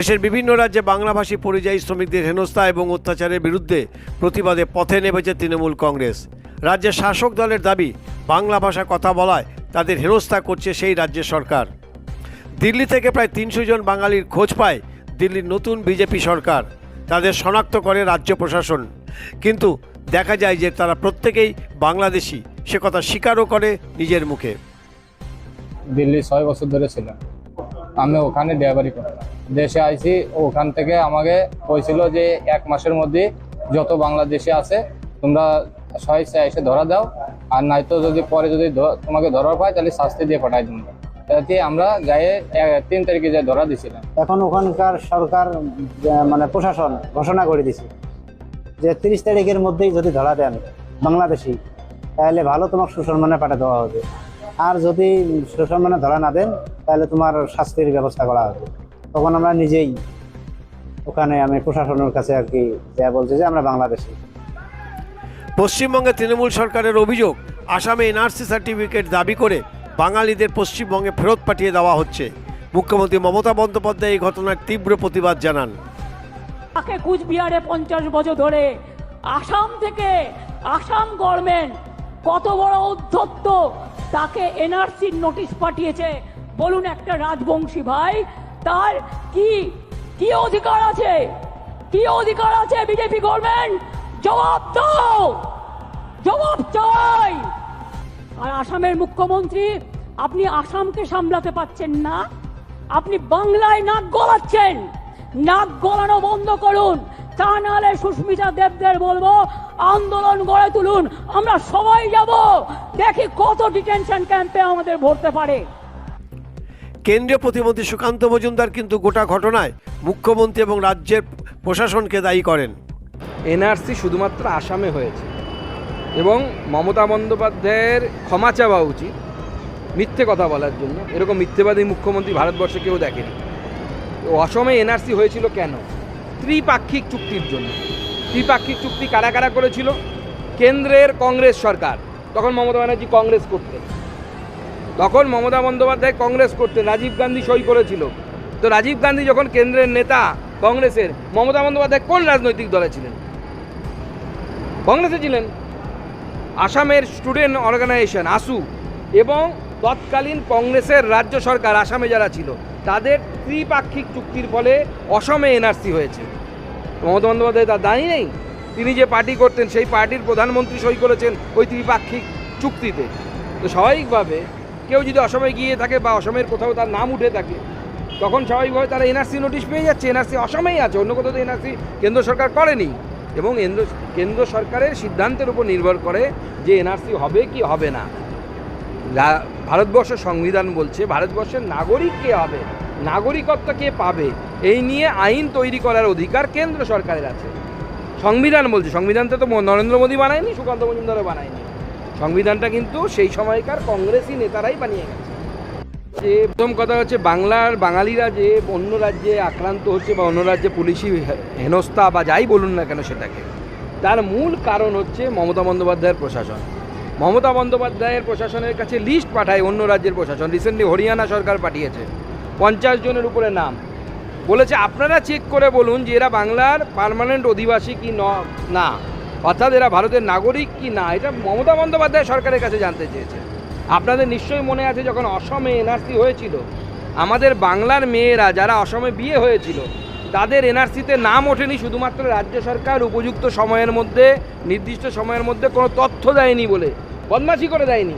দেশের বিভিন্ন রাজ্যে বাংলাভাষী পরিযায়ী শ্রমিকদের হেনস্থা এবং অত্যাচারের বিরুদ্ধে প্রতিবাদে পথে নেমেছে তৃণমূল কংগ্রেস। রাজ্যের শাসক দলের দাবি, বাংলা ভাষা কথা বলায় তাদের হেনস্থা করছে সেই রাজ্যের সরকার। দিল্লি থেকে প্রায় তিনশো জন বাঙালির খোঁজ পায় দিল্লির নতুন বিজেপি সরকার। তাদের শনাক্ত করে রাজ্য প্রশাসন। কিন্তু দেখা যায় যে তারা প্রত্যেকেই বাংলাদেশি, সে কথা স্বীকারও করে নিজের মুখে। দিল্লি ছয় বছর ধরে ছিলাম আমি ওখানে ড্রাইভারি করতাম। দেশে আইছি, ওখান থেকে আমাকে কইছিল যে এক মাসের মধ্যে যত বাংলাদেশে আছে, তোমরা সহিংসে এসে ধরা দাও। আর নয়তো যদি পরে যদি তোমাকে ধরার পায়, তাহলে শাস্তি দিয়ে পাঠাই দিন আমরা গায়ে তিন তারিখে যে ধরা দিছিলাম। এখন ওখানকার সরকার মানে প্রশাসন ঘোষণা করে দিছে যে তিরিশ তারিখের মধ্যেই যদি ধরা দেন বাংলাদেশি, তাহলে ভালো তোমার সুসম্মানে পাঠিয়ে দেওয়া হবে। আর যদি সুসম্মানে ধরা না দেন, তাহলে তোমার শাস্তির ব্যবস্থা করা হবে। তখন আমরা নিজেই ওখানে আমি প্রশাসনের কাছে আর কি যা বলছি যে আমরা বাংলাদেশি। পশ্চিমবঙ্গে তৃণমূল সরকারের অভিযোগ আসামে এনআরসি সার্টিফিকেট দাবি করে বাঙালিদের পশ্চিমবঙ্গে ফেরত পাঠিয়ে দেওয়া হচ্ছে। মুখ্যমন্ত্রী মমতা বন্দ্যোপাধ্যায় এই ঘটনার তীব্র প্রতিবাদ জানান। তাকে কুচবিহারে পঞ্চাশ বছর ধরে আসাম থেকে আসাম গভর্নমেন্ট কত বড় উদ্ধত্ত তাকে এনআরসির নোটিশ পাঠিয়েছে। বলুন একটা রাজবংশী ভাই তার কি কি অধিকার আছে? কি অধিকার আছে বিজেপি গভর্নমেন্ট জবাব দাও! জবাব চাই! আর আসামের মুখ্যমন্ত্রী, আপনি আসামকে সামলাতে পাচ্ছেন না। আপনি বাংলায় নাক গলাচ্ছেন। নাক গলানো বন্ধ করুন। তা নাহলে সুস্মিতা দেবদের বলব, আন্দোলন গড়ে তুলুন। আমরা সবাই যাব। দেখি কত ডিটেনশন ক্যাম্পে আমাদের ভরতে পারে। কেন্দ্রীয় প্রতিমন্ত্রী সুকান্ত মজুমদার কিন্তু গোটা ঘটনায় মুখ্যমন্ত্রী এবং রাজ্যের প্রশাসনকে দায়ী করেন। এনআরসি শুধুমাত্র আসামে হয়েছে এবং মমতা বন্দ্যোপাধ্যায়ের ক্ষমা চাওয়া উচিত মিথ্যে কথা বলার জন্য। এরকম মিথ্যেবাদী মুখ্যমন্ত্রী ভারতবর্ষে কেউ দেখেনি। অসমে এনআরসি হয়েছিল কেন? ত্রিপাক্ষিক চুক্তির জন্য। ত্রিপাক্ষিক চুক্তি কারা কারা করেছিল? কেন্দ্রের কংগ্রেস সরকার। তখন মমতা ব্যানার্জি কংগ্রেস করতেন। তখন মমতা বন্দ্যোপাধ্যায় কংগ্রেস করতেন রাজীব গান্ধী সই করেছিল। তো রাজীব গান্ধী যখন কেন্দ্রের নেতা কংগ্রেসের, মমতা বন্দ্যোপাধ্যায় কোন রাজনৈতিক দলে ছিলেন? কংগ্রেসে ছিলেন। আসামের স্টুডেন্ট অর্গানাইজেশন, আসু, এবং তৎকালীন কংগ্রেসের রাজ্য সরকার, আসামে যারা ছিল, তাদের ত্রিপাক্ষিক চুক্তির ফলে অসমে এনআরসি হয়েছে। মমতা বন্দ্যোপাধ্যায় তার দায়ী নেই। তিনি যে পার্টি করতেন, সেই পার্টির প্রধানমন্ত্রী সই করেছেন ওই ত্রিপাক্ষিক চুক্তিতে। তো স্বাভাবিকভাবে কেউ যদি অসমে গিয়ে থাকে বা অসমের কোথাও তার নাম উঠে থাকে, তখন স্বাভাবিকভাবে তারা এনআরসি নোটিশ পেয়ে যাচ্ছে। এনআরসি অসমেই আছে, অন্য কোথাও তো এনআরসি কেন্দ্র সরকার করেনি। এবং কেন্দ্র সরকারের সিদ্ধান্তের উপর নির্ভর করে যে এনআরসি হবে কি হবে না। রা- ভারতবর্ষের সংবিধান বলছে, ভারতবর্ষের নাগরিক কে হবে? নাগরিকত্ব কে পাবে? এই নিয়ে আইন তৈরি করার অধিকার কেন্দ্র সরকারের আছে। সংবিধান বলছে সংবিধানটা তো নরেন্দ্র মোদী বানায়নি, সুকান্ত মজুমদারও বানায়নি। সংবিধানটা কিন্তু সেই সময়কার কংগ্রেসই নেতারাই বানিয়ে গেছে। যে প্রথম কথা হচ্ছে বাংলার বাঙালিরা যে অন্য রাজ্যে আক্রান্ত হচ্ছে বা অন্য রাজ্যে পুলিশি হেনস্থা বা যাই বলুন না কেন সেটাকে, তার মূল কারণ হচ্ছে মমতা বন্দ্যোপাধ্যায়ের প্রশাসন। মমতা বন্দ্যোপাধ্যায়ের প্রশাসনের কাছে লিস্ট পাঠায় অন্য রাজ্যের প্রশাসন। রিসেন্টলি হরিয়ানা সরকার পাঠিয়েছে। পঞ্চাশ জনের উপরে নাম। বলেছে, আপনারা চেক করে বলুন যে এরা বাংলার পার্মানেন্ট অধিবাসী কি ন- অর্থাৎ এরা ভারতের নাগরিক কি না? এটা মমতা বন্দ্যোপাধ্যায় সরকারের কাছে জানতে চেয়েছে। আপনাদের নিশ্চয়ই মনে আছে যখন অসমে এনআরসি হয়েছিল, আমাদের বাংলার মেয়েরা যারা অসমে বিয়ে হয়েছিল, তাদের এনআরসিতে নাম ওঠেনি, শুধুমাত্র রাজ্য সরকার উপযুক্ত সময়ের মধ্যে, নির্দিষ্ট সময়ের মধ্যে কোনো তথ্য দেয়নি বলে, বদমাশি করে দেয়নি।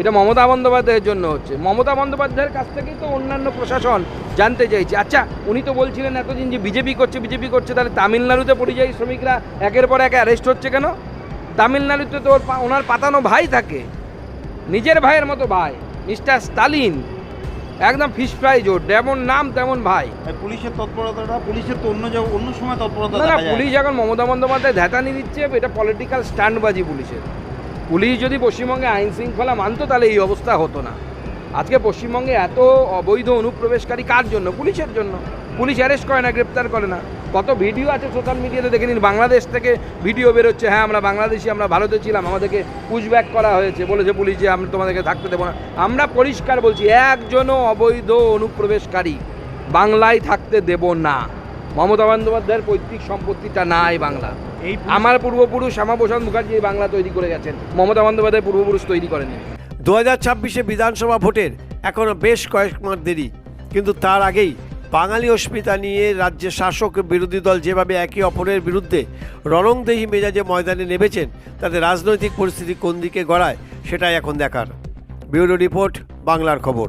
এটা মমতা বন্দ্যোপাধ্যায়ের জন্য হচ্ছে। মমতা বন্দ্যোপাধ্যায়ের কাছ থেকেই তো অন্যান্য প্রশাসন জানতে চাইছে। আচ্ছা উনি তো বলছিলেন এতদিন যে বিজেপি করছে বিজেপি করছে তাহলে তামিলনাড়ুতে পরিযায়ী শ্রমিকরা একের পর এক অ্যারেস্ট হচ্ছে কেন? তামিলনাড়ুতে তো ওনার পাতানো ভাই থাকে। নিজের ভাইয়ের মতো ভাই মিস্টার স্টালিন। একদম ফিশ ফ্রাই জোট যেমন নাম তেমন ভাই। পুলিশের তৎপরতাটা পুলিশের তো অন্য অন্য সময় তৎপরতা না পুলিশ এখন মমতা বন্দ্যোপাধ্যায় ধ্যাতানি দিচ্ছে এটা পলিটিক্যাল স্ট্যান্ডবাজি পুলিশের। পুলিশ যদি পশ্চিমবঙ্গে আইন শৃঙ্খলা মানতো, তাহলে এই অবস্থা হতো না। আজকে পশ্চিমবঙ্গে এত অবৈধ অনুপ্রবেশকারী কার জন্য? পুলিশের জন্য। পুলিশ অ্যারেস্ট করে না, গ্রেপ্তার করে না। কত ভিডিও আছে সোশ্যাল মিডিয়াতে, দেখে নিন, বাংলাদেশ থেকে ভিডিও বেরোচ্ছে হ্যাঁ আমরা বাংলাদেশি, আমরা ভারতে ছিলাম, আমাদেরকে পুশব্যাক করা হয়েছে, বলেছে পুলিশ যে আমরা তোমাদেরকে থাকতে দেবো না। আমরা পরিষ্কার বলছি, একজনও অবৈধ অনুপ্রবেশকারী বাংলায় থাকতে দেব না। মমতা বন্দ্যোপাধ্যায়ের পৈতৃক সম্পত্তিটা নাই বাংলা। এই আমার পূর্বপুরুষ শ্যামাপ্রসাদ মুখার্জি এই বাংলা তৈরি করে গেছেন। মমতা বন্দ্যোপাধ্যায় পূর্বপুরুষ তৈরি করেনি দু হাজার ছাব্বিশে বিধানসভা ভোটের এখনও বেশ কয়েক মাস দেরি কিন্তু তার আগেই বাঙালি অস্মিতা নিয়ে রাজ্যের শাসক বিরোধী দল যেভাবে একে অপরের বিরুদ্ধে রণংদেহী মেজাজে ময়দানে নেমেছেন তাদের রাজনৈতিক পরিস্থিতি কোন দিকে গড়ায় সেটাই এখন দেখার। ব্যুরো রিপোর্ট বাংলার খবর।